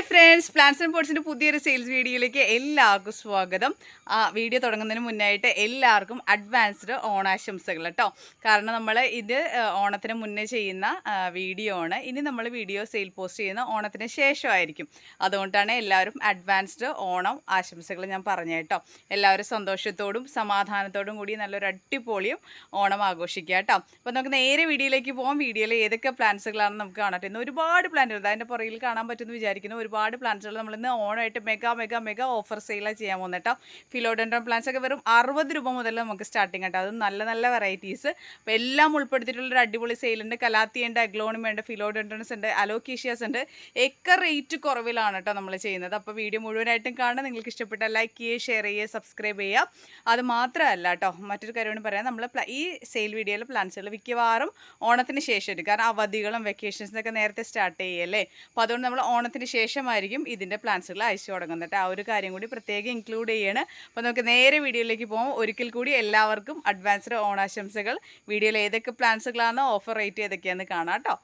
Hi friends plants and പോട്ട്സിന്റെ പുതിയൊരു sales വീഡിയോയിലേക്ക് എല്ലാവർക്കും സ്വാഗതം. ആ വീഡിയോ തുടങ്ങുന്നതിന് മുന്നായിട്ട് എല്ലാവർക്കും അഡ്വാൻസ്ഡ് ഓണാശംസകൾ കേട്ടോ കാരണം നമ്മൾ ഇത് ഓണത്തിന് മുന്നേ ചെയ്യുന്ന വീഡിയോ ആണ്. ഇനി നമ്മൾ വീഡിയോ സെയിൽ പോസ്റ്റ് ചെയ്യുന്ന ഓണത്തിന് ശേഷമായിരിക്കും. അതുകൊണ്ടാണ് എല്ലാവരും അഡ്വാൻസ്ഡ് ഓണം ആശംസകൾ ഞാൻ പറഞ്ഞു കേട്ടോ എല്ലാവരും സന്തോഷത്തോടും സമാധാനത്തോടും കൂടി നല്ലൊരു അടിപൊളിയും ഓണം ആഘോഷിക്കുക കേട്ടോ അപ്പോൾ നമുക്ക് നേരെ വീഡിയോയിലേക്ക് പോകാം വീഡിയോയിൽ ഏതൊക്കെ പ്ലാൻസുകളാണ് നമുക്ക് കാണട്ടെ ഇന്ന് ഒരുപാട് പ്ലാനുകൾ അതിന്റെ പുറകിൽ കാണാൻ പറ്റുമെന്ന് വിചാരിക്കുന്നു. ഒരുപാട് പ്ലാന്റ്സുകൾ നമ്മൾ ഇന്ന് ഓണമായിട്ട് മെഗാ മെഗാ മെഗാ ഓഫർ സെയിലാണ് ചെയ്യാൻ പോകുന്നത് കേട്ടോ പ്ലാന്റ്സ് ഒക്കെ വെറും അറുപത് രൂപ മുതൽ നമുക്ക് സ്റ്റാർട്ടിങ് കേട്ടോ അത് നല്ല നല്ല വെറൈറ്റീസ് അപ്പോൾ എല്ലാം ഉൾപ്പെടുത്തിയിട്ടുള്ള ഒരു അടിപൊളി സെയിലുണ്ട് കലാത്തിയുണ്ട് അഗ്ലോണിമ അഗ്ലോണിം ഉണ്ട് ഫിലോഡൻഡ്രോൺസ് ഉണ്ട് അലോക്കീഷ്യസ് ഉണ്ട്. ഒക്കെ റേറ്റ് കുറവിലാണ് കേട്ടോ നമ്മൾ ചെയ്യുന്നത്. അപ്പോൾ വീഡിയോ മുഴുവനായിട്ടും കാണാൻ നിങ്ങൾക്ക് ഇഷ്ടപ്പെട്ട ലൈക്ക് ചെയ്യുക ഷെയർ ചെയ്യുക സബ്സ്ക്രൈബ് ചെയ്യുക. അത് മാത്രമല്ല കേട്ടോ മറ്റൊരു കാര്യമാണ് പറയാം. നമ്മൾ ഈ സെയിൽ വീഡിയോയിൽ പ്ലാൻസുകൾ മിക്കവാറും ഓണത്തിന് ശേഷം കാരണം അവധികളും വെക്കേഷൻസിനൊക്കെ നേരത്തെ സ്റ്റാർട്ട് ചെയ്യല്ലേ അപ്പോൾ അതുകൊണ്ട് നമ്മൾ ഓണത്തിന് ശേഷമായിരിക്കും ഇതിന്റെ പ്ലാൻസുകൾ അയച്ചു തുടങ്ങുന്നത്. ആ ഒരു കാര്യം കൂടി പ്രത്യേകം ഇൻക്ലൂഡ് ചെയ്യാണ്. അപ്പോൾ നമുക്ക് നേരെ വീഡിയോയിലേക്ക് പോകും ഒരിക്കൽ കൂടി എല്ലാവർക്കും അഡ്വാൻസ്ഡ് ഓണാശംസകൾ. വീഡിയോയിൽ ഏതൊക്കെ പ്ലാൻസുകളാണോ? ഓഫർ റേറ്റ് ഏതൊക്കെയാണെന്ന് കാണാം കേട്ടോ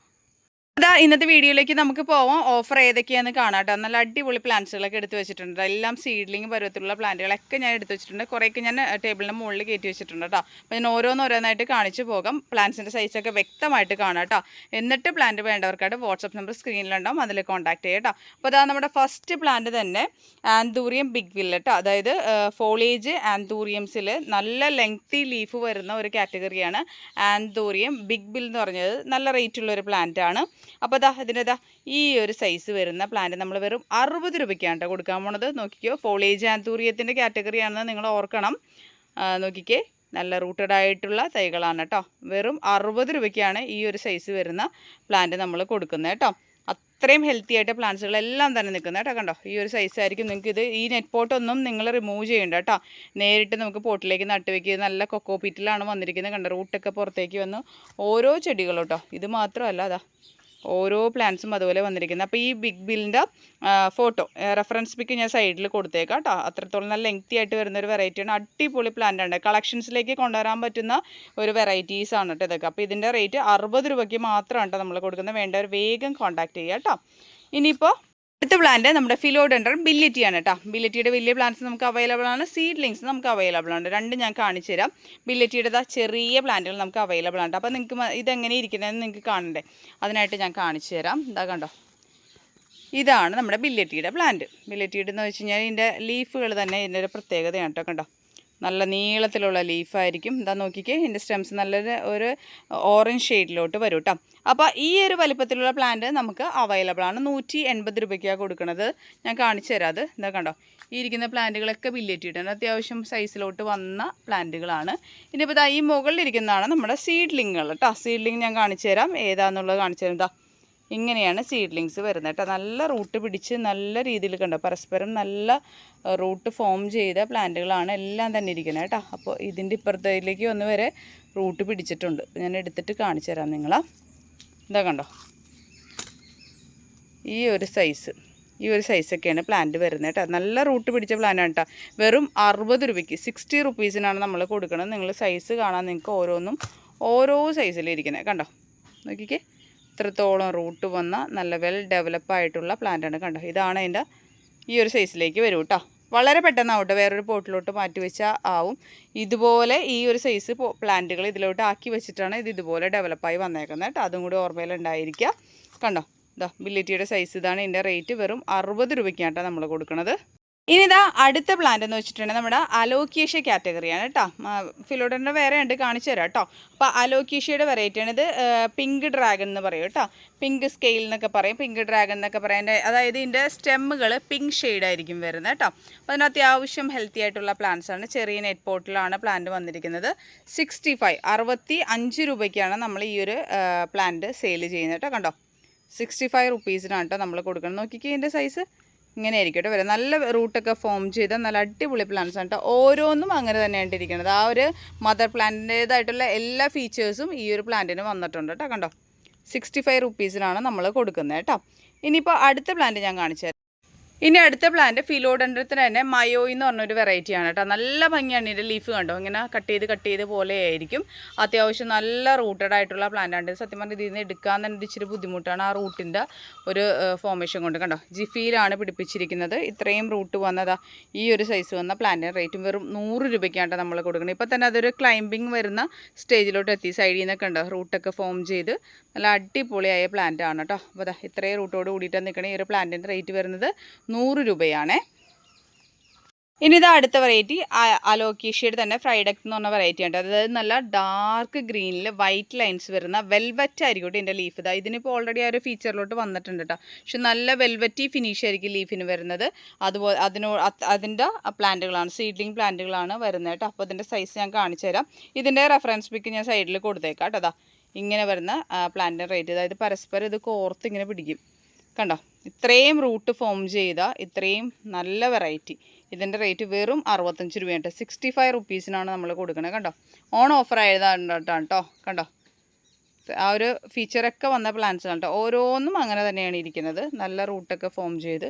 അതാ ഇന്നത്തെ വീഡിയോയിലേക്ക് നമുക്ക് പോവാം. ഓഫർ ഏതൊക്കെയാണെന്ന് കാണാട്ടോ നല്ല അടിപൊളി പ്ലാന്റ്സുകളൊക്കെ എടുത്ത് വെച്ചിട്ടുണ്ട്. എല്ലാം സീഡ്ലിംഗ് പരുവത്തിലുള്ള പ്ലാന്റുകളൊക്കെ ഞാൻ എടുത്ത് വെച്ചിട്ടുണ്ട്. കുറേയൊക്കെ ഞാൻ ടേബിളിന്റെ മുകളിൽ കയറ്റി വെച്ചിട്ടുണ്ട് കേട്ടോ അപ്പോൾ ഞാൻ ഓരോന്നോരോന്നായിട്ട് കാണിച്ചു പോകാം. പ്ലാന്റ്സിന്റെ സൈസൊക്കെ വ്യക്തമായിട്ട് കാണാം കേട്ടോ എന്നിട്ട് പ്ലാന്റ് വേണ്ടവർക്കായിട്ട് വാട്സപ്പ് നമ്പർ സ്ക്രീനിലുണ്ടാവും അതിൽ കോൺടാക്ട് ചെയ്യാം കേട്ടോ അപ്പോൾ അതാ നമ്മുടെ ഫസ്റ്റ് പ്ലാന്റ് തന്നെ ആന്തൂറിയം ബിഗ് വില്ല കേട്ടോ അതായത് ഫോളേജ് ആന്തൂറിയംസിൽ നല്ല ലെങ്തി ലീഫ് വരുന്ന ഒരു കാറ്റഗറിയാണ് ആന്തൂറിയം ബിഗ് ബിൽ എന്ന് പറഞ്ഞത്. നല്ല റേറ്റ് ഉള്ള ഒരു പ്ലാന്റ് ആണ്. അപ്പോൾ ദാ ഇതിനെതാ ഈ ഒരു സൈസ് വരുന്ന പ്ലാന്റ് നമ്മൾ വെറും അറുപത് രൂപയ്ക്കാണ് കേട്ടോ കൊടുക്കാൻ പോണത്. നോക്കിക്കോ ഫോളേജ് ആന്തൂറിയത്തിന്റെ കാറ്റഗറി ആണെന്ന് നിങ്ങൾ ഓർക്കണം. നോക്കിക്കേ നല്ല റൂട്ടഡ് ആയിട്ടുള്ള തൈകളാണ് കേട്ടോ വെറും അറുപത് രൂപയ്ക്കാണ് ഈ ഒരു സൈസ് വരുന്ന പ്ലാന്റ് നമ്മൾ കൊടുക്കുന്നത് കേട്ടോ അത്രയും ഹെൽത്തി ആയിട്ട് പ്ലാന്റ്സുകളെല്ലാം തന്നെ നിൽക്കുന്നത് കേട്ടോ കണ്ടോ? ഈ ഒരു സൈസ് ആയിരിക്കും നിങ്ങൾക്ക് ഇത് ഈ നെറ്റ് പോട്ടൊന്നും നിങ്ങൾ റിമൂവ് ചെയ്യേണ്ട കേട്ടോ നേരിട്ട് നമുക്ക് പോട്ടിലേക്ക് നട്ടുവെക്കുക നല്ല കൊക്കോ പീറ്റിലാണ് വന്നിരിക്കുന്നത്. കണ്ടോ റൂട്ടൊക്കെ പുറത്തേക്ക് വന്ന് ഓരോ ചെടികളും കേട്ടോ ഇത് മാത്രമല്ല അതാ ഓരോ പ്ലാന്റ്സും അതുപോലെ വന്നിരിക്കുന്നത് അപ്പോൾ ഈ ബിഗ് ബില്ലിന്റെ ഫോട്ടോ റെഫറൻസ് പിക്ക് ഞാൻ സൈഡിൽ കൊടുത്തേക്കാം കേട്ടോ അത്രത്തോളം നല്ല ലെങ്തി ആയിട്ട് വരുന്ന ഒരു വെറൈറ്റിയാണ് അടിപൊളി പ്ലാന്റ് ആണ്. കളക്ഷൻസിലേക്ക് കൊണ്ടുവരാൻ പറ്റുന്ന ഒരു വെറൈറ്റീസ് ആണ് കേട്ടോ ഇതൊക്കെ. അപ്പോൾ ഇതിന്റെ റേറ്റ് അറുപത് രൂപയ്ക്ക് മാത്രമാണ് കേട്ടോ നമ്മൾ കൊടുക്കുന്നത്. വേണ്ടവർ വേഗം കോൺടാക്ട് ചെയ്യുക കേട്ടോ ഇനിയിപ്പോൾ അടുത്ത പ്ലാന്റ് നമ്മുടെ ഫിലോഡൻഡർ ബില്ലിറ്റി ആണ് കേട്ടോ ബില്ലിറ്റിയുടെ വലിയ പ്ലാന്റ്സ് നമുക്ക് അവൈലബിൾ ആണ്. സീഡ്ലിങ്സ് നമുക്ക് അവൈലബിൾ ആണ് രണ്ടും ഞാൻ കാണിച്ചു തരാം. ബില്ലിറ്റിയുടെ ചെറിയ പ്ലാന്റുകൾ നമുക്ക് അവൈലബിൾ ആണ് അപ്പോൾ നിങ്ങൾക്ക് ഇതെങ്ങനെ ഇരിക്കുന്നതെന്ന് നിങ്ങൾക്ക് കാണണ്ടേ. അതിനായിട്ട് ഞാൻ കാണിച്ചു തരാം. ഇതാ കണ്ടോ. ഇതാണ് നമ്മുടെ ബില്ലറ്റിയുടെ പ്ലാന്റ് ബില്ലറ്റിയുടെ എന്ന് വെച്ച് കഴിഞ്ഞാൽ ഇതിന്റെ ലീഫുകൾ തന്നെ ഇതിന്റെ ഒരു പ്രത്യേകതയാണ് കേട്ടോ കണ്ടോ. നല്ല നീളത്തിലുള്ള ലീഫായിരിക്കും. ഇതാ നോക്കിക്കേ ഇതിന്റെ സ്റ്റെംസ് നല്ലൊരു ഒരു ഓറഞ്ച് ഷെയ്ഡിലോട്ട് വരും കേട്ടോ അപ്പോൾ ഈ ഒരു വലിപ്പത്തിലുള്ള പ്ലാന്റ് നമുക്ക് അവൈലബിൾ ആണ്. നൂറ്റി എൺപത് രൂപയ്ക്കാണ് കൊടുക്കുന്നത് ഞാൻ കാണിച്ചു തരാം അത്. ഇതാ കണ്ടോ? ഈ ഇരിക്കുന്ന പ്ലാന്റുകളൊക്കെ ബില്ലറ്റിയിട്ടുണ്ട് അത്യാവശ്യം സൈസിലോട്ട് വന്ന പ്ലാന്റുകളാണ് ഇനിയിപ്പോൾ ഈ മുകളിലിരിക്കുന്നതാണ് നമ്മുടെ സീഡ്ലിങ്ങുകൾ കേട്ടോ സീഡ്ലിങ് ഞാൻ കാണിച്ചു തരാം. ഏതാണെന്നുള്ളത് കാണിച്ചു തരാം. ഇതാ ഇങ്ങനെയാണ് സീഡ്ലിങ്സ് വരുന്നത് കേട്ടോ. നല്ല റൂട്ട് പിടിച്ച് നല്ല രീതിയിൽ കണ്ടോ? പരസ്പരം നല്ല റൂട്ട് ഫോം ചെയ്ത പ്ലാന്റുകളാണ് എല്ലാം തന്നെ ഇരിക്കുന്നത് കേട്ടോ. അപ്പോൾ ഇതിന്റെ ഇപ്പുറത്തേക്ക് ഒന്ന് വരെ റൂട്ട് പിടിച്ചിട്ടുണ്ട്. ഞാൻ എടുത്തിട്ട് കാണിച്ചു തരാം നിങ്ങളാ. ഇതാ കണ്ടോ? ഈ ഒരു സൈസ് ഈ ഒരു സൈസൊക്കെയാണ് പ്ലാന്റ് വരുന്നത് കേട്ടോ. നല്ല റൂട്ട് പിടിച്ച പ്ലാനാണ് കേട്ടോ. വെറും അറുപത് രൂപയ്ക്ക് സിക്സ്റ്റി റുപ്പീസിനാണ് നമ്മൾ കൊടുക്കുന്നത് നിങ്ങൾ സൈസ് കാണാൻ നിങ്ങൾക്ക് ഓരോന്നും ഓരോ സൈസിലിരിക്കുന്നത് കണ്ടോ? നോക്കിക്കേ. ഇത്രത്തോളം റൂട്ട് വന്ന നല്ല വെൽ ഡെവലപ്പ് ആയിട്ടുള്ള പ്ലാന്റാണ് കണ്ടോ? ഇതാണ് അതിന്റെ ഈ ഒരു സൈസിലേക്ക് വരും കേട്ടോ വളരെ പെട്ടെന്നാവട്ടെ വേറൊരു പോട്ടിലോട്ട് മാറ്റി വെച്ചാൽ ആവും. ഇതുപോലെ ഈ ഒരു സൈസ് പ്ലാന്റുകൾ ഇതിലോട്ട് ആക്കി വെച്ചിട്ടാണ് ഇത് ഇതുപോലെ ഡെവലപ്പായി വന്നേക്കുന്നത് കേട്ടോ അതും കൂടി ഓർമ്മയിലുണ്ടായിരിക്കുക കണ്ടോ? ഇതാ ബില്ലിറ്റിയുടെ സൈസ് ഇതാണ് ഇതിന്റെ റേറ്റ് വെറും അറുപത് രൂപയ്ക്കാണ് കേട്ടോ നമ്മൾ കൊടുക്കുന്നത് ഇനി ഇതാ അടുത്ത പ്ലാന്റ് എന്ന് വെച്ചിട്ടുണ്ടെങ്കിൽ നമ്മുടെ അലോക്കേഷ്യ കാറ്റഗറിയാണ് കേട്ടോ ഫിലോഡറിന്റെ വേറെ ഉണ്ട് കാണിച്ചു തരാം കേട്ടോ അപ്പോൾ അലോക്കേഷ്യയുടെ വെറൈറ്റിയാണ് ഇത് പിങ്ക് ഡ്രാഗൺ എന്ന് പറയും കേട്ടോ പിങ്ക് സ്കെയിൽ എന്നൊക്കെ പറയും. പിങ്ക് ഡ്രാഗൺ എന്നൊക്കെ പറയും. അതായത് ഇതിന്റെ സ്റ്റെമ്മുകൾ പിങ്ക് ഷെയ്ഡായിരിക്കും വരുന്നത് കേട്ടോ അപ്പോൾ അതിന് അത്യാവശ്യം ഹെൽത്തി ആയിട്ടുള്ള പ്ലാന്റ്സ് ആണ്. ചെറിയ നെറ്റ് പോട്ടിലാണ് പ്ലാന്റ് വന്നിരിക്കുന്നത്. സിക്സ്റ്റി ഫൈവ് അറുപത്തി അഞ്ച് രൂപയ്ക്കാണ് നമ്മൾ ഈ ഒരു പ്ലാന്റ് സെയിൽ ചെയ്യുന്നത് കേട്ടോ കണ്ടോ? സിക്സ്റ്റി ഫൈവ് റുപ്പീസിനാണ് കേട്ടോ നമ്മൾ കൊടുക്കുന്നത്. നോക്കിക്കേ ഇതിന്റെ സൈസ് ഇങ്ങനെ ആയിരിക്കും കേട്ടോ വരാം. നല്ല റൂട്ടൊക്കെ ഫോം ചെയ്ത നല്ല അടിപൊളി പ്ലാന്റ്സ് ആണ് കേട്ടോ. ഓരോന്നും അങ്ങനെ തന്നെയാണ് ഇരിക്കുന്നത് ആ ഒരു മദർ പ്ലാന്റിന്റേതായിട്ടുള്ള എല്ലാ ഫീച്ചേഴ്സും ഈ ഒരു പ്ലാന്റിന് വന്നിട്ടുണ്ട് കേട്ടോ. കണ്ടോ? സിക്സ്റ്റി ഫൈവ് റുപ്പീസിനാണ് നമ്മൾ കൊടുക്കുന്നത് കേട്ടോ. ഇനിയിപ്പോൾ അടുത്ത പ്ലാന്റ് ഞാൻ കാണിച്ചു ഇനി അടുത്ത പ്ലാന്റ് ഫിലോഡൻഡ്രത്തിന് തന്നെ മയോയി എന്ന് പറഞ്ഞൊരു വെറൈറ്റിയാണ് കേട്ടോ. നല്ല ഭംഗിയാണ് ഇതിന്റെ ലീഫ് കണ്ടോ? ഇങ്ങനെ കട്ട് ചെയ്ത് കട്ട് ചെയ്ത് പോലെ ആയിരിക്കും അത്യാവശ്യം നല്ല റൂട്ടഡ് ആയിട്ടുള്ള പ്ലാന്റാണ് സത്യം പറഞ്ഞാൽ ഇതിൽ നിന്ന് എടുക്കാൻ തന്നെ ഇച്ചിരി ബുദ്ധിമുട്ടാണ് ആ റൂട്ടിന്റെ ഒരു ഫോമേഷൻ കൊണ്ട് കണ്ടോ? ജിഫിയിലാണ് പിടിപ്പിച്ചിരിക്കുന്നത്. ഇത്രയും റൂട്ട് വന്നതാ ഈ ഒരു സൈസ് വന്ന പ്ലാന്റിന് റേറ്റും വെറും നൂറ് രൂപയ്ക്കാണ് നമ്മൾ കൊടുക്കുന്നത് ഇപ്പോൾ തന്നെ അതൊരു ക്ലൈംബിങ് വരുന്ന സ്റ്റേജിലോട്ട് എത്തി. സൈഡിൽ നിന്നൊക്കെ ഉണ്ടോ റൂട്ടൊക്കെ ഫോം ചെയ്ത് നല്ല അടിപൊളിയായ പ്ലാന്റ് ആണ് കേട്ടോ അപ്പോൾ ഇത്രയും റൂട്ടോട് കൂടിയിട്ടാണ് നിൽക്കണേ ഈ ഒരു പ്ലാന്റിന്റെ റേറ്റ് വരുന്നത്. നൂറ് രൂപയാണേ. ഇനി ഇത് അടുത്ത വെറൈറ്റി അലോക്കീഷ്യയുടെ തന്നെ ഫ്രൈഡക്ട് എന്ന് പറഞ്ഞ വെറൈറ്റി ഉണ്ട്. അതായത് നല്ല ഡാർക്ക് ഗ്രീനിൽ വൈറ്റ് ലൈൻസ് വരുന്ന വെൽവെറ്റ് ആയിരിക്കും എന്റെ ലീഫ് ഇതാ ഇതിനിപ്പോൾ ഓൾറെഡി ആ ഒരു ഫീച്ചറിലോട്ട് വന്നിട്ടുണ്ട് കേട്ടോ പക്ഷെ നല്ല വെൽവെറ്റി ഫിനിഷ് ആയിരിക്കും ലീഫിന് വരുന്നത്. അതുപോലെ അതിനോ അതിന്റെ പ്ലാന്റുകളാണ് സീഡ്ലിംഗ് പ്ലാന്റുകളാണ് വരുന്നത് കേട്ടോ അപ്പോൾ അതിന്റെ സൈസ് ഞാൻ കാണിച്ചു തരാം. ഇതിന്റെ റെഫറൻസ് പിക്ക് ഞാൻ സൈഡിൽ കൊടുത്തേക്കാം കേട്ടോ അതാ ഇങ്ങനെ വരുന്ന പ്ലാന്റിന്റെ റേറ്റ് അതായത് പരസ്പരം ഇത് കോർത്ത് ഇങ്ങനെ പിടിക്കും. കണ്ടോ? ഇത്രയും റൂട്ട് ഫോം ചെയ്ത ഇത്രയും നല്ല വെറൈറ്റി. ഇതിന്റെ റേറ്റ് വെറും അറുപത്തഞ്ച് രൂപയാണ് സിക്സ്റ്റി ഫൈവ് റുപ്പീസിനാണ് നമ്മൾ കൊടുക്കുന്നത് കണ്ടോ? ഓൺ ഓഫർ ആയതാണ് കേട്ടോ കണ്ടോ? ആ ഒരു ഫീച്ചറൊക്കെ വന്ന പ്ലാന്റ്സ് കേട്ടോ. ഓരോന്നും അങ്ങനെ തന്നെയാണ് ഇരിക്കുന്നത്. നല്ല റൂട്ടൊക്കെ ഫോം ചെയ്ത്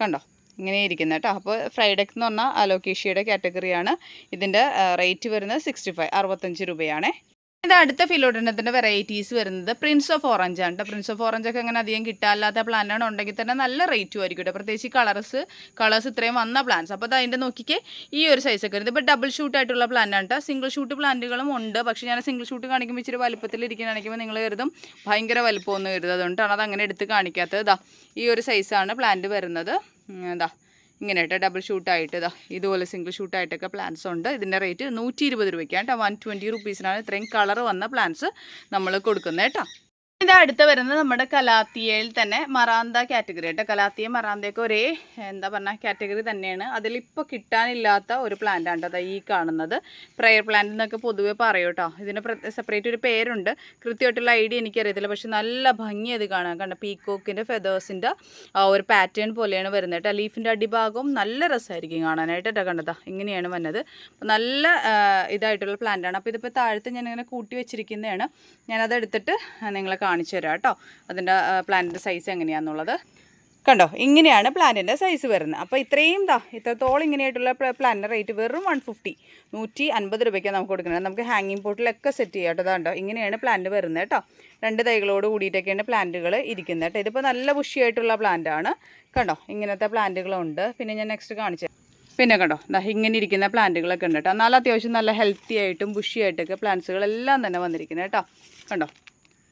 കണ്ടോ? ഇങ്ങനെ ഇരിക്കുന്നത് കേട്ടോ. അപ്പോൾ ഫ്രൈഡെക്ക് എന്ന് പറഞ്ഞാൽ അലോക്കേഷ്യയുടെ കാറ്റഗറിയാണ്. ഇതിന്റെ റേറ്റ് വരുന്നത് സിക്സ്റ്റി ഫൈവ് അറുപത്തഞ്ച് രൂപയാണേ. ഇത് അടുത്ത ഫിലോഡനത്തിന്റെ വെറൈറ്റീസ് വരുന്നത് പ്രിൻസ് ഓഫ് ഓറഞ്ച് ആണ് കേട്ടോ പ്രിൻസ് ഓഫ് ഓറഞ്ച് ഒക്കെ അങ്ങനെ അധികം കിട്ടാല്ലാത്ത പ്ലാന്റാണ് ഉണ്ടെങ്കിൽ തന്നെ നല്ല റേറ്റും ആയിരിക്കും കേട്ടോ പ്രത്യേകിച്ച് കളർസ് കളേഴ്സ് ഇത്രയും വന്ന പ്ലാന്റ്സ് അപ്പോൾ അത് അതിന്റെ നോക്കിക്കേ ഈ ഒരു സൈസൊക്കെ വരുന്നത്. ഇപ്പോൾ ഡബിൾ ഷൂട്ട് ആയിട്ടുള്ള പ്ലാന്റ് ആണ് കേട്ടോ സിംഗിൾ ഷൂട്ട് പ്ലാന്റുകളും ഉണ്ട്. പക്ഷേ ഞാൻ സിംഗിൾ ഷൂട്ട് കാണിക്കുമ്പോൾ ഇച്ചിരി വലുപ്പത്തിൽ കാണിക്കുമ്പോൾ നിങ്ങൾ കരുതും ഭയങ്കര വലുപ്പമൊന്നും കരുതും അതുകൊണ്ടാണ് അത് അങ്ങനെ എടുത്ത് കാണിക്കാത്തത്. ഇതാ ഈ ഒരു സൈസാണ് പ്ലാന്റ് വരുന്നത്. ഇതാ ഇങ്ങനെ കേട്ടോ ഡബിൾ ഷൂട്ടായിട്ട് ഇതാ ഇതുപോലെ സിംഗിൾ ഷൂട്ടായിട്ടൊക്കെ പ്ലാന്റ്സ് ഉണ്ട്. ഇതിന്റെ റേറ്റ് നൂറ്റി ഇരുപത് രൂപയ്ക്കാണ് കേട്ടോ. വൺ ട്വന്റി റുപ്പീസിനാണ് ഇത്രയും കളർ വന്ന പ്ലാന്റ്സ് നമ്മൾ കൊടുക്കുന്നത് കേട്ടോ. ഇത് അടുത്ത് വരുന്നത് നമ്മുടെ കലാത്തിയയിൽ തന്നെ മറാന്ത കാറ്റഗറി കേട്ടോ കലാത്തിയ മറാന്തയൊക്കെ ഒരേ എന്താ പറഞ്ഞ കാറ്റഗറി തന്നെയാണ്. അതിലിപ്പോൾ കിട്ടാനില്ലാത്ത ഒരു പ്ലാന്റ് ആണ് കേട്ടോ ഈ കാണുന്നത്. പ്രയർ പ്ലാന്റ് എന്നൊക്കെ പൊതുവെ പറയൂ കേട്ടോ. ഇതിന് സെപ്പറേറ്റ് ഒരു പേരുണ്ട്. കൃത്യമായിട്ടുള്ള ഐഡിയ എനിക്കറിയത്തില്ല. പക്ഷെ നല്ല ഭംഗി അത് കാണാൻ കണ്ട. പീക്കോക്കിന്റെ ഫെതേഴ്സിന്റെ ഒരു പാറ്റേൺ പോലെയാണ് വരുന്നത് കേട്ടോ. ലീഫിന്റെ അടിഭാഗവും നല്ല രസമായിരിക്കും കാണാനായിട്ട് കേട്ടോ കണ്ടതാ. ഇങ്ങനെയാണ് വന്നത്. നല്ല ഇതായിട്ടുള്ള പ്ലാന്റാണ് അപ്പോൾ ഇതിപ്പോൾ താഴത്ത് ഞാനിങ്ങനെ കൂട്ടി വെച്ചിരിക്കുന്നതാണ്. ഞാനത് എടുത്തിട്ട് നിങ്ങളെ കാണിച്ചു തരാം കേട്ടോ അതിന്റെ പ്ലാന്റിന്റെ സൈസ് എങ്ങനെയാണെന്നുള്ളത് കണ്ടോ? ഇങ്ങനെയാണ് പ്ലാന്റിന്റെ സൈസ് വരുന്നത്. അപ്പോൾ ഇത്രയും ദാ ഇത്രത്തോളം ഇങ്ങനെയായിട്ടുള്ള പ്ലാന്റിന്റെ റേറ്റ് വെറും വൺ ഫിഫ്റ്റി നൂറ്റി അൻപത് രൂപയ്ക്കാണ് നമുക്ക് കൊടുക്കുന്നത്. നമുക്ക് ഹാങ്ങിങ് പോട്ടിലൊക്കെ സെറ്റ് ചെയ്യാം കേട്ടോ. കണ്ടോ ഇങ്ങനെയാണ് പ്ലാന്റ് വരുന്നത് കേട്ടോ. രണ്ട് തൈകളോട് കൂടിയിട്ടൊക്കെയാണ് പ്ലാന്റുകൾ ഇരിക്കുന്നത് കേട്ടോ. ഇതിപ്പോൾ നല്ല ബുഷിയായിട്ടുള്ള പ്ലാന്റ് ആണ്. കണ്ടോ ഇങ്ങനത്തെ പ്ലാന്റുകളുണ്ട് പിന്നെ ഞാൻ നെക്സ്റ്റ് കാണിച്ചു. പിന്നെ കണ്ടോ ഇങ്ങനെ ഇരിക്കുന്ന പ്ലാന്റുകളൊക്കെ ഉണ്ട് കേട്ടോ. എന്നാലും അത്യാവശ്യം നല്ല ഹെൽത്തി ആയിട്ടും ബുഷി ആയിട്ടൊക്കെ പ്ലാന്റ്സുകളെല്ലാം തന്നെ വന്നിരിക്കുന്നത് കേട്ടോ. കണ്ടോ?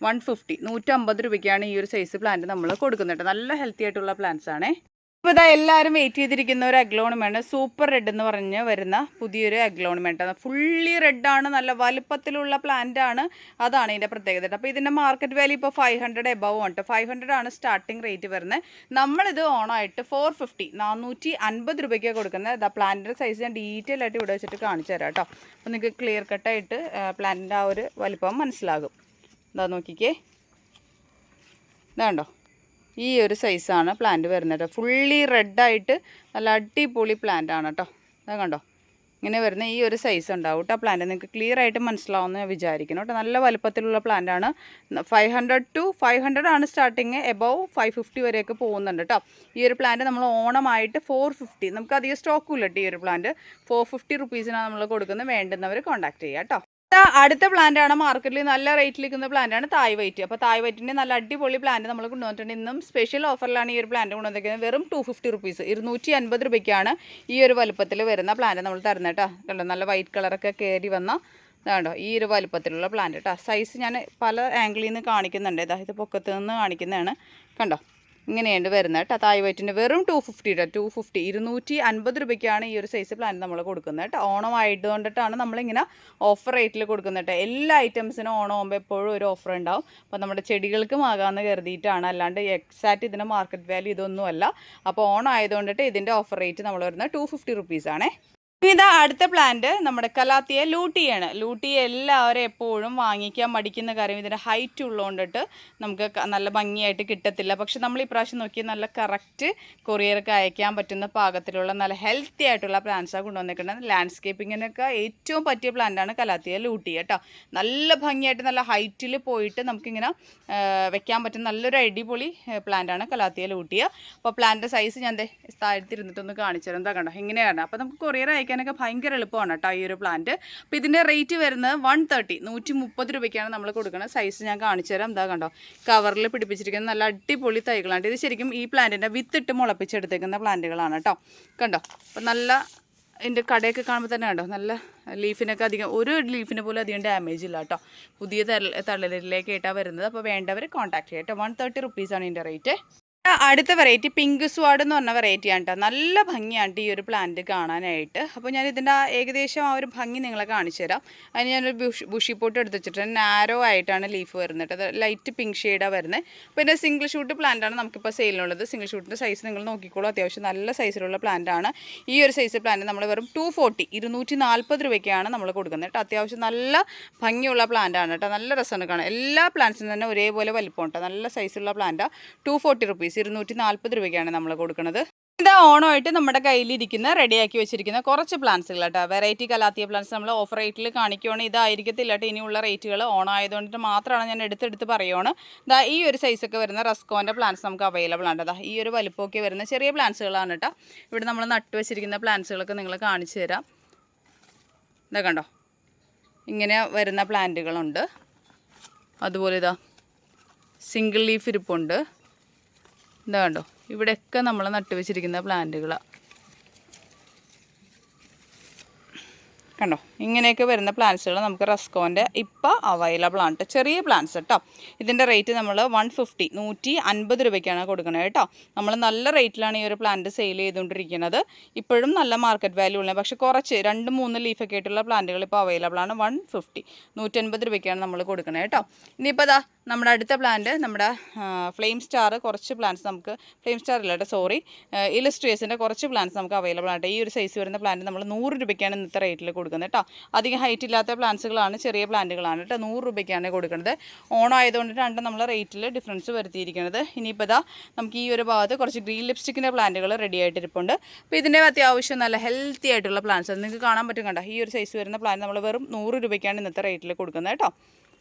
വൺ ഫിഫ്റ്റി നൂറ്റമ്പത് രൂപയ്ക്കാണ് ഈ ഒരു സൈസ് പ്ലാന്റ് നമ്മൾ കൊടുക്കുന്നത് നല്ല ഹെൽത്തി ആയിട്ടുള്ള പ്ലാന്റ്സ് ആണേ. ഇപ്പോൾ ഇതാ എല്ലാവരും വെയിറ്റ് ചെയ്തിരിക്കുന്ന ഒരു അഗ്ലോണിമാണ് സൂപ്പർ റെഡ് എന്ന് പറഞ്ഞ് വരുന്ന പുതിയൊരു അഗ്ലോണിമെന്റ് ഫുള്ളി റെഡാണ് നല്ല വലുപ്പത്തിലുള്ള പ്ലാന്റ് ആണ്. അതാണ് ഇതിന്റെ പ്രത്യേകത അപ്പോൾ ഇതിന്റെ മാർക്കറ്റ് വാല്യൂ ഇപ്പോൾ ഫൈവ് ഹൺഡ്രഡ് എബവ് ഉണ്ട് ഫൈവ് ഹൺഡ്രഡ് ആണ് സ്റ്റാർട്ടിംഗ് റേറ്റ് വരുന്നത് നമ്മളിത് ഓണായിട്ട് ഫോർ ഫിഫ്റ്റി നാനൂറ്റി അൻപത് രൂപയ്ക്കാണ് കൊടുക്കുന്നത് ഇതാ പ്ലാന്റിന്റെ സൈസ് ഞാൻ ഡീറ്റെയിൽ ആയിട്ട് ഇവിടെ വെച്ചിട്ട് കാണിച്ചു തരാം കേട്ടോ അപ്പോൾ നിങ്ങൾക്ക് ക്ലിയർ കട്ടായിട്ട് പ്ലാന്റിന്റെ ആ ഒരു വലുപ്പം മനസ്സിലാകും. ഇതാ നോക്കിക്കേ. ഇതാണ്ടോ? ഈ ഒരു സൈസാണ് പ്ലാന്റ് വരുന്നത് ഫുള്ളി റെഡായിട്ട് നല്ല അടിപൊളി പ്ലാന്റ് ആണ് കേട്ടോ ഇതാ കണ്ടോ? ഇങ്ങനെ വരുന്ന ഈ ഒരു സൈസ് ഉണ്ടാവും കേട്ടോ പ്ലാന്റ് നിങ്ങൾക്ക് ക്ലിയർ ആയിട്ട് മനസ്സിലാവുമെന്ന് ഞാൻ വിചാരിക്കുന്നു കേട്ടോ നല്ല വലുപ്പത്തിലുള്ള പ്ലാന്റ് ആണ്. Five hundred to five hundred ആണ് സ്റ്റാർട്ടിങ് എബവ് ഫൈവ് ഫിഫ്റ്റി വരെയൊക്കെ പോകുന്നുണ്ട് കേട്ടോ ഈ ഒരു പ്ലാന്റ് നമ്മൾ ഓണമായിട്ട് ഫോർ ഫിഫ്റ്റി നമുക്ക് അധികം സ്റ്റോക്കും ഇല്ല കേട്ടോ ഈ ഒരു പ്ലാന്റ് ഫോർ ഫിഫ്റ്റി റുപ്പീസിനാണ് നമ്മൾ കൊടുക്കുന്നത്. വേണ്ടുന്നവർ കോൺടാക്ട് ചെയ്യുക കേട്ടോ അടുത്ത പ്ലാന്റ് ആണ് മാർക്കറ്റിൽ നല്ല റേറ്റിൽ നിൽക്കുന്ന പ്ലാന്റ് ആണ് തായ് വൈറ്റ് അപ്പോൾ തായ് വൈറ്റിന്റെ നല്ല അടിപൊളി പ്ലാന്റ് നമ്മൾ കൊണ്ടുവന്നിട്ടുണ്ട്. ഇന്നും സ്പെഷ്യൽ ഓഫറിലാണ് ഈ ഒരു പ്ലാന്റ് കൊണ്ടുവന്നിരിക്കുന്നത്. വെറും ടു ഫിഫ്റ്റി റുപ്പീസ് ഇരുന്നൂറ്റി അൻപത് രൂപയ്ക്കാണ് ഈ ഒരു വലുപ്പത്തിൽ വരുന്ന പ്ലാന്റ് നമ്മൾ തരുന്നത് കേട്ടോ. കണ്ടോ? നല്ല വൈറ്റ് കളറൊക്കെ കയറി വന്ന ഇതാണ്ടോ? ഈ ഒരു വലുപ്പത്തിലുള്ള പ്ലാന്റ് കേട്ടോ. സൈസ് ഞാൻ പല ആംഗിളിൽ നിന്ന് കാണിക്കുന്നുണ്ട്. ഇതാ ഇത് പൊക്കത്ത് നിന്ന് കാണിക്കുന്നതാണ്. കണ്ടോ? ഇങ്ങനെയുണ്ട് വരുന്നത് കേട്ടോ. തായ് വൈറ്റിന്റെ വെറും ടു ഫിഫ്റ്റി കേട്ടോ ടു ഫിഫ്റ്റി ഇരുന്നൂറ്റി അൻപത് രൂപയ്ക്കാണ് ഈ ഒരു സൈസ് പ്ലാൻ നമ്മൾ കൊടുക്കുന്നത് കേട്ടോ. ഓണം ആയതുകൊണ്ടിട്ടാണ് നമ്മളിങ്ങനെ ഓഫർ റേറ്റിൽ കൊടുക്കുന്നത് കേട്ടോ. എല്ലാ ഐറ്റംസിനും ഓണം ആകുമ്പോൾ എപ്പോഴും ഒരു ഓഫർ ഉണ്ടാവും. അപ്പോൾ നമ്മുടെ ചെടികൾക്കും ആകാമെന്ന് കരുതിയിട്ടാണ്. അല്ലാണ്ട് എക്സാക്റ്റ് ഇതിന്റെ മാർക്കറ്റ് വാല്യൂ ഇതൊന്നുമല്ല. അപ്പോൾ ഓണം ആയതുകൊണ്ടിട്ട് ഇതിന്റെ ഓഫർ റേറ്റ് നമ്മൾ വരുന്നത് ടു ഫിഫ്റ്റി റുപ്പീസാണേ ഇതാ അടുത്ത പ്ലാന്റ് നമ്മുടെ കലാത്തിയ ലൂട്ടിയാണ് ലൂട്ടി എല്ലാവരും എപ്പോഴും വാങ്ങിക്കാൻ മടിക്കുന്ന കാര്യം ഇതിന്റെ ഹൈറ്റ് ഉള്ളതുകൊണ്ടിട്ട് നമുക്ക് നല്ല ഭംഗിയായിട്ട് കിട്ടത്തില്ല. പക്ഷെ നമ്മൾ ഈ പ്രാവശ്യം നോക്കി നല്ല കറക്റ്റ് കൊറിയർക്ക് അയക്കാൻ പറ്റുന്ന പാകത്തിലുള്ള നല്ല ഹെൽത്തി ആയിട്ടുള്ള പ്ലാന്റ്സാണ് കൊണ്ടുവന്നിരിക്കുന്നത് ലാൻഡ്സ്കേപ്പിങ്ങിനൊക്കെ ഏറ്റവും പറ്റിയ പ്ലാന്റാണ് കലാത്തിയ ലൂട്ടി കേട്ടോ നല്ല ഭംഗിയായിട്ട് നല്ല ഹൈറ്റിൽ പോയിട്ട് നമുക്കിങ്ങനെ വെക്കാൻ പറ്റുന്ന നല്ലൊരു അടിപൊളി പ്ലാന്റാണ് കലാത്തിയ ലൂട്ടിയ അപ്പോൾ പ്ലാന്റിന്റെ സൈസ് ഞാൻ ദേ താഴത്ത് ഇരുന്നിട്ടൊന്ന് കാണിച്ചു തരാം എന്താ കണ്ടോ? ഇങ്ങനെയാണ്. അപ്പോൾ നമുക്ക് കൊറിയർ അയക്കാനൊക്കെ ഭയങ്കര എളുപ്പമാണ് കേട്ടോ ഈ ഒരു പ്ലാന്റ് അപ്പോൾ ഇതിന്റെ റേറ്റ് വരുന്നത് വൺ തേർട്ടി നൂറ്റി മുപ്പത് രൂപയ്ക്കാണ് നമ്മൾ കൊടുക്കുന്നത് സൈസ് ഞാൻ കാണിച്ചു തരാം. എന്താ കണ്ടോ കവറിൽ പിടിപ്പിച്ചിരിക്കുന്ന നല്ല അടിപൊളി തൈകളാണ്. ഇത് ശരിക്കും ഈ പ്ലാന്റിന്റെ വിത്തിട്ട് മുളപ്പിച്ചെടുത്തേക്കുന്ന പ്ലാന്റുകളാണ് കേട്ടോ. കണ്ടോ അപ്പം നല്ല ഇതിന്റെ കടയൊക്കെ കാണുമ്പോൾ തന്നെ കണ്ടോ നല്ല ലീഫിനൊക്കെ അധികം ഒരു ലീഫിന് പോലും അധികം ഡാമേജ് ഇല്ല കേട്ടോ. പുതിയ തള്ളലിലേക്ക് തളിരിലേക്കായിട്ടാണ് വരുന്നത്. അപ്പോൾ വേണ്ടവർ കോൺടാക്ട് ചെയ്യാം കേട്ടോ. വൺ തേർട്ടി റുപ്പീസാണ് ഇതിന്റെ റേറ്റ് അടുത്ത വെറൈറ്റി പിങ്ക് സ്വാഡ് എന്ന് പറഞ്ഞ വെറൈറ്റിയാണ് കേട്ടോ നല്ല ഭംഗിയാണ് ഈ ഒരു പ്ലാന്റ് കാണാനായിട്ട്. അപ്പോൾ ഞാൻ ഇതിന്റെ ഏകദേശം ആ ഒരു ഭംഗി നിങ്ങളെ കാണിച്ചു തരാം. അതിന് ഞാനൊരു ബുഷ് ബുഷി പോട്ട് എടുത്ത് വെച്ചിട്ട് നാരോ ആയിട്ടാണ് ലീഫ് വരുന്നത്. അത് ലൈറ്റ് പിങ്ക് ഷെയ്ഡാണ് വരുന്നത്. പിന്നെ സിംഗിൾ ഷൂട്ട് പ്ലാന്റാണ് നമുക്കിപ്പോൾ സെയിലിനുള്ളത് സിംഗിൾ ഷൂട്ടിന്റെ സൈസ് നിങ്ങൾ നോക്കിക്കോളൂ. അത്യാവശ്യം നല്ല സൈസിലുള്ള പ്ലാന്റാണ് ഈ ഒരു സൈസ് പ്ലാന്റ് നമ്മൾ വെറും ടു ഫോർട്ടി ഇരുന്നൂറ്റി നാൽപ്പത് രൂപയ്ക്കാണ് നമ്മൾ കൊടുക്കുന്നത് കേട്ടോ അത്യാവശ്യം നല്ല ഭംഗിയുള്ള പ്ലാന്റാണ് കേട്ടോ നല്ല രസമാണ് കാണാൻ. എല്ലാ പ്ലാന്റ്സിനും തന്നെ ഒരേപോലെ വലിപ്പം കേട്ടോ നല്ല സൈസുള്ള പ്ലാന്റാണ് ടു ഫോർട്ടി റുപ്പീസ് ഇരുന്നൂറ്റി നാൽപ്പത് രൂപയ്ക്കാണ് നമ്മൾ കൊടുക്കുന്നത്. ഇത് ഓണമായിട്ട് നമ്മുടെ കയ്യിലിരിക്കുന്ന റെഡിയാക്കി വെച്ചിരിക്കുന്ന കുറച്ച് പ്ലാന്റ്സുകൾ കേട്ടോ വെറൈറ്റി കലാത്തിയ പ്ലാന്റ്സ് നമ്മൾ ഓഫർ റേറ്റിൽ കാണിക്കുവാണെങ്കിൽ ഇതായിരിക്കത്തില്ല കേട്ടോ ഇനിയുള്ള റേറ്റുകൾ ഓൺ ആയതുകൊണ്ട് മാത്രമാണ് ഞാൻ എടുത്തെടുത്ത് പറയുവാണ്. ഇതാ ഈ ഒരു സൈസൊക്കെ വരുന്ന റസ്കോന്റെ പ്ലാന്റ്സ് നമുക്ക് അവൈലബിൾ ആണ് ദാ ഈ ഒരു വലിപ്പമൊക്കെ വരുന്ന ചെറിയ പ്ലാന്റ്സുകളാണ് കേട്ടോ. ഇവിടെ നമ്മൾ നട്ടു വെച്ചിരിക്കുന്ന പ്ലാന്റ്സുകളൊക്കെ നിങ്ങൾ കാണിച്ചു തരാം. ഇതാ കണ്ടോ? ഇങ്ങനെ വരുന്ന പ്ലാന്റുകളുണ്ട്. അതുപോലെ ഇതാ സിംഗിൾ ലീഫ് ഇരിപ്പുണ്ട്. ഇതാ കണ്ടോ ഇവിടെയൊക്കെ നമ്മൾ നട്ടുവെച്ചിരിക്കുന്ന പ്ലാന്റുകളാണ് കണ്ടോ ഇങ്ങനെയൊക്കെ വരുന്ന പ്ലാന്റ്സുകൾ നമുക്ക് റെസ്കോന്റെ ഇപ്പോൾ അവൈലബിൾ ആണ് ചെറിയ പ്ലാന്റ്സ് കേട്ടോ ഇതിന്റെ റേറ്റ് നമ്മൾ വൺ ഫിഫ്റ്റി നൂറ്റി അൻപത് രൂപയ്ക്കാണ് കൊടുക്കുന്നത് കേട്ടോ നമ്മൾ നല്ല റേറ്റിലാണ് ഈ ഒരു പ്ലാന്റ് സെയിൽ ചെയ്തുകൊണ്ടിരിക്കുന്നത്. ഇപ്പോഴും നല്ല മാർക്കറ്റ് വാല്യൂ ഉള്ളത് പക്ഷേ കുറച്ച് രണ്ട് മൂന്ന് ലീഫൊക്കെ ആയിട്ടുള്ള പ്ലാന്റുകൾ ഇപ്പോൾ അവൈലബിൾ ആണ് വൺ ഫിഫ്റ്റി നൂറ്റൻപത് രൂപയ്ക്കാണ് നമ്മൾ കൊടുക്കുന്നത് കേട്ടോ ഇനിയിപ്പോൾ അതാ നമ്മുടെ അടുത്ത പ്ലാന്റ് നമ്മുടെ ഫ്ലെയിം സ്റ്റാർ കുറച്ച് പ്ലാന്റ്സ് നമുക്ക് ഫ്ലെയിം സ്റ്റാർ ഇല്ല കേട്ടോ സോറി ഇലസ്ട്രിയേഴ്സിന്റെ കുറച്ച് പ്ലാന്റ്സ് നമുക്ക് അവൈലബിൾ ആണ് കേട്ടോ. ഈ ഒരു സൈസ് വരുന്ന പ്ലാന്റ് നമ്മൾ നൂറ് രൂപയ്ക്കാണ് ഇന്നത്തെ റേറ്റിൽ കൊടുക്കുന്നത് കേട്ടോ. അധികം ഹൈറ്റ് ഇല്ലാത്ത പ്ലാന്റ്സുകളാണ് ചെറിയ പ്ലാന്റുകളാണ് കേട്ടോ നൂറ് രൂപയ്ക്കാണ് കൊടുക്കുന്നത്. ഓണം ആയതുകൊണ്ടിട്ടാണ് നമ്മൾ റേറ്റിൽ ഡിഫറൻസ് വരുത്തിയിരിക്കുന്നത്. ഇനിയിപ്പോൾ ഇതാ നമുക്ക് ഈ ഒരു ഭാഗത്ത് കുറച്ച് ഗ്രീൻ ലിപ്സ്റ്റിക്കിന്റെ പ്ലാന്റുകൾ റെഡി ആയിട്ടിരിപ്പുണ്ട്. അപ്പോൾ ഇതിന്റെ അത്യാവശ്യം നല്ല ഹെൽത്തി ആയിട്ടുള്ള പ്ലാന്റ്സ് നിങ്ങൾക്ക് കാണാൻ പറ്റും കണ്ടോ? ഈ ഒരു സൈസ് വരുന്ന പ്ലാന്റ് നമ്മൾ വെറും നൂറ് രൂപയ്ക്കാണ് ഇന്നത്തെ റേറ്റിൽ കൊടുക്കുന്നത് കേട്ടോ.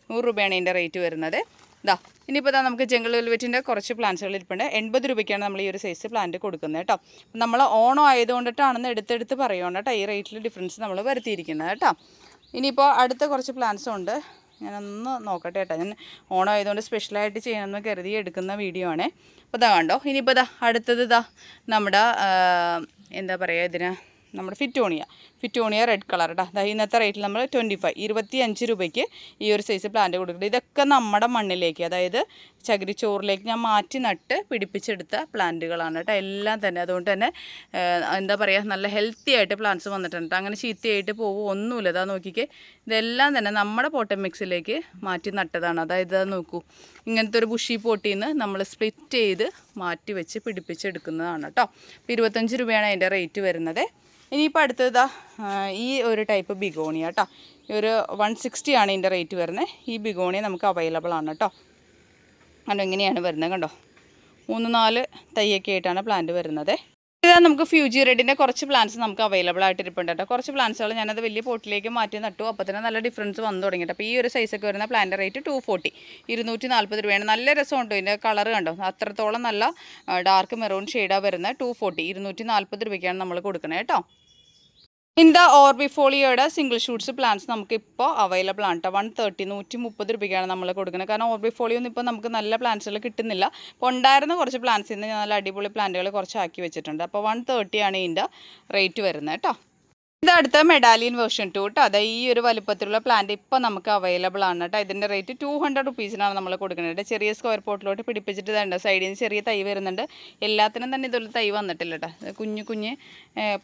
നൂറ് രൂപയാണ് ഇതിന്റെ റേറ്റ് വരുന്നത്. ഇതാ ഇനിയിപ്പോൾ നമുക്ക് ജംഗിൾ വെൽവെറ്റിന്റെ കുറച്ച് പ്ലാന്റ്സുകൾ ഇരിപ്പുണ്ട്. എൺപത് രൂപയ്ക്കാണ് നമ്മൾ ഈ ഒരു സൈസ് പ്ലാന്റ് കൊടുക്കുന്നത് കേട്ടോ. നമ്മൾ ഓണോ ആയതുകൊണ്ടിട്ടാണെന്ന് എടുത്തെടുത്ത് പറയുകയാണ് കേട്ടോ ഈ റേറ്റിൽ ഡിഫറൻസ് നമ്മൾ വരുത്തിയിരിക്കുന്നത് കേട്ടോ. ഇനിയിപ്പോൾ അടുത്ത കുറച്ച് പ്ലാന്റ്സും ഉണ്ട്. ഞാനൊന്ന് നോക്കട്ടെ കേട്ടോ. ഞാൻ ഓണോ ആയതുകൊണ്ട് സ്പെഷ്യലായിട്ട് ചെയ്യണമെന്ന് കരുതി എടുക്കുന്ന വീഡിയോ ആണേ. അപ്പോൾ ഇതാ കണ്ടോ ഇനിയിപ്പോൾ ഇതാ അടുത്തത് ഇതാ നമ്മുടെ എന്താ പറയുക ഇതിന്? നമ്മുടെ ഫിറ്റോണിയ ഫിറ്റോണിയ റെഡ് കളർ കേട്ടോ അതായത് ഇന്നത്തെ റേറ്റിൽ നമ്മൾ ട്വന്റി ഫൈവ് ഇരുപത്തി അഞ്ച് രൂപയ്ക്ക് ഈ ഒരു സൈസ് പ്ലാന്റ് കൊടുക്കുന്നത് ഇതൊക്കെ നമ്മുടെ മണ്ണിലേക്ക് അതായത് ചകിരിച്ചോറിലേക്ക് ഞാൻ മാറ്റി നട്ട് പിടിപ്പിച്ചെടുത്ത പ്ലാന്റുകളാണ് കേട്ടോ. എല്ലാം തന്നെ. അതുകൊണ്ട് തന്നെ എന്താ പറയുക നല്ല ഹെൽത്തി ആയിട്ട് പ്ലാന്റ്സ് വന്നിട്ടുണ്ട് ട്ടോ. അങ്ങനെ ചീത്തയായിട്ട് പോകും ഒന്നുമില്ല. അതാ നോക്കിക്കേ. ഇതെല്ലാം തന്നെ നമ്മുടെ പോട്ടം മിക്സിലേക്ക് മാറ്റി നട്ടതാണ്. അതായത് നോക്കൂ. ഇങ്ങനത്തെ ഒരു ബുഷി പോട്ടിൽ നിന്ന് നമ്മൾ സ്പ്ലിറ്റ് ചെയ്ത് മാറ്റി വെച്ച് പിടിപ്പിച്ചെടുക്കുന്നതാണ് കേട്ടോ. അപ്പോൾ ഇരുപത്തഞ്ച് രൂപയാണ് അതിന്റെ റേറ്റ് വരുന്നത്. ഇനിയിപ്പോൾ അടുത്തതാ ഈ ഒരു ടൈപ്പ് ബിഗോണിയ കേട്ടോ. ഒരു വൺ സിക്സ്റ്റി ആണ് ഇതിന്റെ റേറ്റ് വരുന്നത്. ഈ ബിഗോണിയ നമുക്ക് അവൈലബിൾ ആണ് കേട്ടോ. കണ്ടോ ഇങ്ങനെയാണ് വരുന്നത് കണ്ടോ? മൂന്ന് നാല് തൈയൊക്കെ ആയിട്ടാണ് പ്ലാന്റ് വരുന്നത്. ഇതാ നമുക്ക് ഫ്യൂജി റെഡിന്റെ കുറച്ച് പ്ലാന്റ്സ് നമുക്ക് അവൈലബിൾ ആയിട്ട് ഇരിപ്പുണ്ട് കേട്ടോ. കുറച്ച് പ്ലാന്റ്സുകൾ ഞാനത് വലിയ പോട്ടിലേക്ക് മാറ്റി നട്ടു. അപ്പോൾ തന്നെ നല്ല ഡിഫറൻസ് വന്നു തുടങ്ങിയിട്ട് അപ്പോൾ ഈ ഒരു സൈസൊക്കെ വരുന്ന പ്ലാന്റ് റേറ്റ് ടു ഫോർട്ടി ഇരുന്നൂറ്റി നാൽപ്പത് രൂപയാണ്. നല്ല രസമുണ്ട് ഇതിന്റെ കളർ കണ്ടോ? അത്രത്തോളം നല്ല ഡാർക്ക് മെറൂൺ ഷെയ്ഡാണ് വരുന്നത് ടു ഫോർട്ടി ഇരുന്നൂറ്റി നാൽപ്പത് രൂപയ്ക്കാണ് നമ്മൾ കൊടുക്കുന്നത് കേട്ടോ. ദ ഓർബിഫോളിയോയുടെ സിംഗിൾ ഷൂട്ട്സ് പ്ലാന്റ്സ് നമുക്ക് ഇപ്പോൾ അവൈലബിൾ ആണ് കേട്ടോ വൺ തേർട്ടി നൂറ്റി മുപ്പത് രൂപയ്ക്കാണ് നമ്മൾ കൊടുക്കുന്നത്. കാരണം ഓർബിഫോളിയോ ഒന്നും ഇപ്പോൾ നമുക്ക് നല്ല പ്ലാന്റ്സുകൾ കിട്ടുന്നില്ല. അപ്പോൾ ഉണ്ടായിരുന്ന കുറച്ച് പ്ലാന്റ്സ് നിന്ന് നല്ല അടിപൊളി പ്ലാന്റുകൾ കുറച്ച് ആക്കി വെച്ചിട്ടുണ്ട് അപ്പോൾ വൺ തേർട്ടിയാണ് ഇതിന്റെ റേറ്റ് വരുന്നത് കേട്ടോ ഇത് അടുത്ത മെഡാലിയൻ വേർഷൻ ടു കേട്ടോ അതായത് ഈ ഒരു വലുപ്പത്തിലുള്ള പ്ലാന്റ് ഇപ്പോൾ നമുക്ക് അവൈലബിൾ ആണ് കേട്ടോ ഇതിന്റെ റേറ്റ് ടു ഹൺഡ്രഡ് റുപ്പീസിനാണ് നമ്മൾ കൊടുക്കുന്നത് ചെറിയ സ്ക്വയർ പോട്ടിലോട്ട് പിടിപ്പിച്ചിട്ട് ഇതുണ്ട് സൈഡിൽ നിന്ന് ചെറിയ തൈ വരുന്നുണ്ട്. എല്ലാത്തിനും തന്നെ ഇതുള്ള തൈ വന്നിട്ടില്ല കേട്ടോ കുഞ്ഞു കുഞ്ഞ്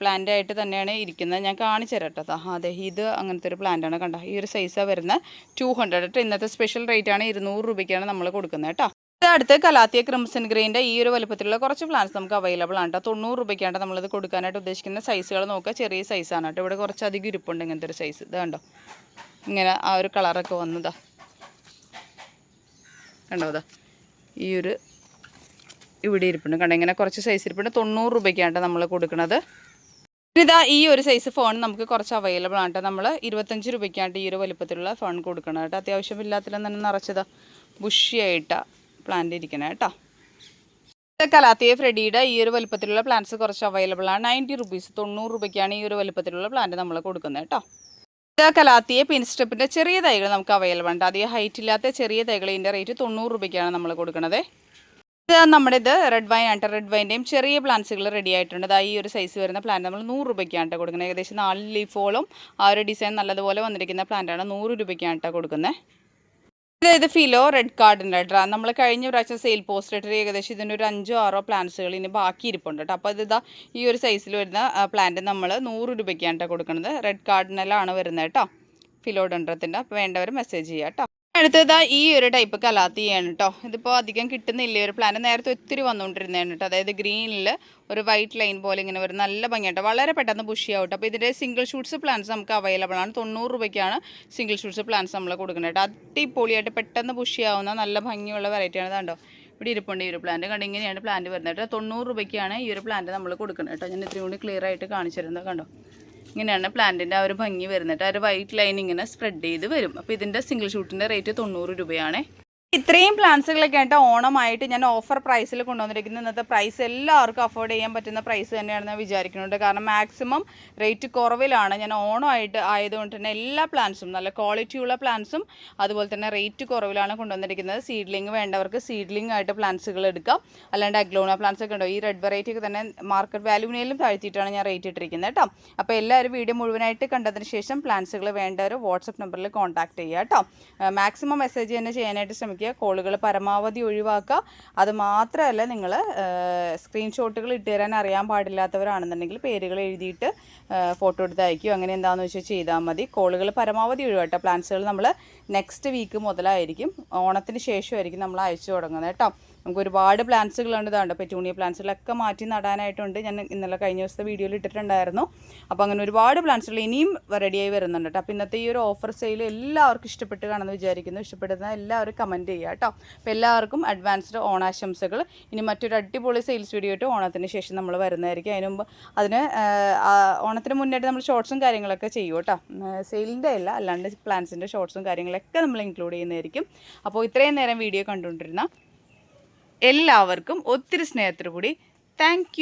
പ്ലാന്റ് ആയിട്ട് തന്നെയാണ് ഇരിക്കുന്നത്. ഞാൻ കാണിച്ചു തരാം കേട്ടോ അതെ ഇത് അങ്ങനത്തെ ഒരു പ്ലാന്റാണ് കണ്ടോ? ഈ ഒരു സൈസാണ് വരുന്നത് ടു ഹൺഡ്രഡ് കേട്ടോ ഇന്നത്തെ സ്പെഷ്യൽ റേറ്റ് ആണ് ഇരുന്നൂറ് രൂപയ്ക്കാണ് നമ്മൾ കൊടുക്കുന്നത് കേട്ടോ അടുത്ത് കലാത്തിയ ക്രിംസൺ ഗ്രീന്റെ ഈ ഒരു വലുപ്പത്തിലുള്ള കുറച്ച് പ്ലാന്റ്സ് നമുക്ക് അവൈലബിൾ ആണ് കേട്ടോ തൊണ്ണൂറ് രൂപയ്ക്കാണ് നമ്മളിത് കൊടുക്കാനായിട്ട് ഉദ്ദേശിക്കുന്ന സൈസുകൾ നോക്കുക. ചെറിയ സൈസാണ് കേട്ടോ ഇവിടെ കുറച്ച് അധികം ഇരിപ്പുണ്ട് ഇങ്ങനത്തെ ഒരു സൈസ് ഇത് കണ്ടോ? ഇങ്ങനെ ആ ഒരു കളറൊക്കെ വന്നതാ കണ്ടോ അതാ ഈ ഒരു ഇവിടെ ഇരിപ്പുണ്ട്. കണ്ടോ? ഇങ്ങനെ കുറച്ച് സൈസ് ഇരിപ്പുണ്ട്. തൊണ്ണൂറ് രൂപയ്ക്കാണ് നമ്മൾ കൊടുക്കുന്നത് ഇതാ ഈ ഒരു സൈസ് ഫോൺ നമുക്ക് കുറച്ച് അവൈലബിൾ ആണ് നമ്മൾ ഇരുപത്തഞ്ച് രൂപയ്ക്കാണ് ഈ ഒരു വലുപ്പത്തിലുള്ള ഫോൺ കൊടുക്കണം കേട്ടോ അത്യാവശ്യം ഇല്ലാത്തിലും തന്നെ നിറച്ചതാ. ബുഷിയായിട്ട പ്ലാന്റ് ഇരിക്കണം കേട്ടോ. കലാത്തിയ ഫ്രെഡിയുടെ ഈ ഒരു വലുപ്പത്തിലുള്ള പ്ലാന്റ്സ് കുറച്ച് അവൈലബിൾ ആണ്. നയന്റി റുപ്പീസ് തൊണ്ണൂറ് രൂപയ്ക്കാണ് ഈ ഒരു വലുപ്പത്തിലുള്ള പ്ലാന്റ് നമ്മൾ കൊടുക്കുന്നത് കേട്ടോ. ഇത് കലാത്തിയ പിൻ സ്റ്റെപ്പിന്റെ ചെറിയ തൈകൾ നമുക്ക് അവൈലബിൾ ഉണ്ട്. അധികം ഹൈറ്റ് ഇല്ലാത്ത ചെറിയ തൈകൾ ഇതിന്റെ റേറ്റ് തൊണ്ണൂറ് രൂപയ്ക്കാണ് നമ്മൾ കൊടുക്കുന്നത് ഇത് നമ്മുടെ ഇത് റെഡ് വൈൻ ആണ് റെഡ് വൈന്റെയും ചെറിയ പ്ലാന്റ്സുകൾ റെഡി ആയിട്ടുണ്ട്. അതായത് ഈ ഒരു സൈസ് വരുന്ന പ്ലാന്റ് നമ്മൾ നൂറ് രൂപയ്ക്കാണ് കൊടുക്കുന്നത്. ഏകദേശം നാല് ലീഫോളും ആ ഒരു ഡിസൈൻ നല്ലതുപോലെ വന്നിരിക്കുന്ന പ്ലാന്റാണ് നൂറ് രൂപയ്ക്കാണ് കൊടുക്കുന്നത്. ഇത് ഫിലോ റെഡ് കാർഡിന്റെ കേട്ടോ. നമ്മൾ കഴിഞ്ഞ പ്രാവശ്യം സെയിൽ പോസ്റ്റ് ഇട്ടിട്ട് ഏകദേശം ഇതിന്റെ ഒരു അഞ്ചോ ആറോ പ്ലാന്റ്സുകൾ ഇനി ബാക്കി ഇരിപ്പുണ്ട് കേട്ടോ. അപ്പോൾ ഇതാ ഈ ഒരു സൈസിൽ വരുന്ന പ്ലാന്റ് നമ്മൾ നൂറ് രൂപയ്ക്കാണ് കേട്ടോ കൊടുക്കുന്നത്. റെഡ് കാർഡിനെല്ലാം ആണ് വരുന്നത് കേട്ടോ. ഫിലോഡൻഡ്രത്തിന്റെ അപ്പോൾ വേണ്ടവർ മെസ്സേജ് ചെയ്യാം കേട്ടോ. അടുത്തത് ഈ ഒരു ടൈപ്പ് കലാത്തിയാണ് കേട്ടോ ഇതിപ്പോൾ അധികം കിട്ടുന്നില്ല. ഒരു പ്ലാൻ നേരത്തെ ഒത്തിരി വന്നുകൊണ്ടിരുന്നതാണ് കേട്ടോ അതായത് ഗ്രീനിൽ ഒരു വൈറ്റ് ലൈൻ പോലെ ഇങ്ങനെ വരും. നല്ല ഭംഗിയായിട്ട് വളരെ പെട്ടെന്ന് ബുഷി ആവും അപ്പോൾ ഇതിന്റെ സിംഗിൾ ഷൂട്ട്സ് പ്ലാൻസ് നമുക്ക് അവൈലബിൾ ആണ്. തൊണ്ണൂറ് രൂപയ്ക്കാണ് സിംഗിൾ ഷൂട്ട്സ് പ്ലാൻസ് നമ്മൾ കൊടുക്കുന്നത് കേട്ടോ അടിപൊളിയായിട്ട് പെട്ടെന്ന് ബുഷി ആവുന്ന നല്ല ഭംഗിയുള്ള വെറൈറ്റിയാണ് കണ്ടോ ഇവിടെ ഇരിപ്പുണ്ട് ഈ ഒരു പ്ലാന്റ് കണ്ടോ ഇങ്ങനെയാണ് പ്ലാന്റ് വരുന്നത് കേട്ടോ തൊണ്ണൂറ് രൂപയ്ക്കാണ് ഈ ഒരു പ്ലാന്റ് നമ്മൾ കൊടുക്കുന്നത് കേട്ടോ ഞാൻ ഇത്രയും കൂടി ക്ലിയർ ആയിട്ട് കാണിച്ചിരുന്നത് കണ്ടോ. ഇങ്ങനെയാണ് പ്ലാന്റിന്റെ ആ ഒരു ഭംഗി വരുന്നത്. ആ ഒരു വൈറ്റ് ലൈൻ ഇങ്ങനെ സ്പ്രെഡ് ചെയ്ത് വരും. അപ്പോൾ ഇതിന്റെ സിംഗിൾ ഷൂട്ടിന്റെ റേറ്റ് തൊണ്ണൂറ് രൂപയാണ്. ഇത്രയും പ്ലാന്റ്സുകളൊക്കെ ആയിട്ട് ഓണമായിട്ട് ഞാൻ ഓഫർ പ്രൈസിൽ കൊണ്ടുവന്നിരിക്കുന്നത്. ഇന്നത്തെ പ്രൈസ് എല്ലാവർക്കും അഫോർഡ് ചെയ്യാൻ പറ്റുന്ന പ്രൈസ് തന്നെയാണെന്ന് വിചാരിക്കുന്നുണ്ട്. കാരണം മാക്സിമം റേറ്റ് കുറവിലാണ്. ഞാൻ ഓണമായിട്ട് ആയതുകൊണ്ട് തന്നെ എല്ലാ പ്ലാന്റ്സും നല്ല ക്വാളിറ്റിയുള്ള പ്ലാന്റ്സും അതുപോലെ തന്നെ റേറ്റ് കുറവിലാണ് കൊണ്ടുവന്നിരിക്കുന്നത്. സീഡ്ലിംഗ് വേണ്ടവർക്ക് സീഡ്ലിംഗ് ആയിട്ട് പ്ലാന്റ്സുകൾ എടുക്കാം. അല്ലാണ്ട് അഗ്ലോണ പ്ലാന്റ്സ് ഒക്കെ ഉണ്ടോ? ഈ റെഡ് വെറൈറ്റി ഒക്കെ തന്നെ മാർക്കറ്റ് വാല്യൂവിനേലും താഴ്ത്തിയിട്ടാണ് ഞാൻ റേറ്റ് ഇട്ടിരിക്കുന്നത് കേട്ടോ. അപ്പോൾ എല്ലാവരും വീഡിയോ മുഴുവനായിട്ട് കണ്ടതിന് ശേഷം പ്ലാന്റ്സുകൾ വേണ്ടവർ വാട്സപ്പ് നമ്പറിൽ കോൺടാക്ട് ചെയ്യുക കേട്ടോ. മാക്സിമം മെസ്സേജ് തന്നെ ചെയ്യാനായിട്ട് ശ്രമിക്കുക. കോളുകൾ പരമാവധി ഒഴിവാക്കുക. അത് മാത്രമല്ല നിങ്ങൾ സ്ക്രീൻഷോട്ടുകൾ ഇട്ട് തരാൻ അറിയാൻ പാടില്ലാത്തവരാണെന്നുണ്ടെങ്കിൽ പേരുകൾ എഴുതിയിട്ട് ഫോട്ടോ എടുത്ത് അയക്കുകയോ അങ്ങനെ എന്താണെന്ന് വെച്ചാൽ ചെയ്താൽ മതി. കോളുകൾ പരമാവധി ഒഴിവാട്ടോ പ്ലാൻസുകൾ നമ്മൾ നെക്സ്റ്റ് വീക്ക് മുതലായിരിക്കും. ഓണത്തിന് ശേഷമായിരിക്കും നമ്മൾ അയച്ചു തുടങ്ങുന്നത് കേട്ടോ. നമുക്ക് ഒരുപാട് പ്ലാന്റ്സുകളുണ്ട്. ഇതാണ്ട് പെറ്റൂണിയ പ്ലാന്റ്സുകളൊക്കെ മാറ്റി നടാനായിട്ടുണ്ട്. ഞാൻ ഇന്നലെ കഴിഞ്ഞ ദിവസത്തെ വീഡിയോയിൽ ഇട്ടിട്ടുണ്ടായിരുന്നു. അപ്പോൾ അങ്ങനെ ഒരുപാട് പ്ലാന്റ്സുകൾ ഇനിയും റെഡിയായി വരുന്നുണ്ട് അപ്പോൾ ഇന്നത്തെ ഈ ഒരു ഓഫർ സെയിൽ എല്ലാവർക്കും ഇഷ്ടപ്പെട്ട് കാണുമെന്ന് വിചാരിക്കുന്നു. ഇഷ്ടപ്പെടുന്ന എല്ലാവരും കമന്റ് ചെയ്യുക കേട്ടോ അപ്പോൾ എല്ലാവർക്കും അഡ്വാൻസ്ഡ് ഓണാശംസകൾ. ഇനി മറ്റൊരു അടിപൊളി സെയിൽസ് വീഡിയോ ആയിട്ട് ഓണത്തിന് ശേഷം നമ്മൾ വരുന്നതായിരിക്കും. അതിന് മുമ്പ് അതിന് ഓണത്തിന് മുന്നായിട്ട് നമ്മൾ ഷോർട്സും കാര്യങ്ങളൊക്കെ ചെയ്യും കേട്ടോ സെയിലിന്റെ അല്ല അല്ലാണ്ട് പ്ലാൻസിന്റെ ഷോർട്സും കാര്യങ്ങളൊക്കെ നമ്മൾ ഇൻക്ലൂഡ് ചെയ്യുന്നതായിരിക്കും. അപ്പോൾ ഇത്രയും നേരം വീഡിയോ കണ്ടുകൊണ്ടിരുന്ന എല്ലാവർക്കും ഒത്തിരി സ്നേഹത്തോടു കൂടി താങ്ക്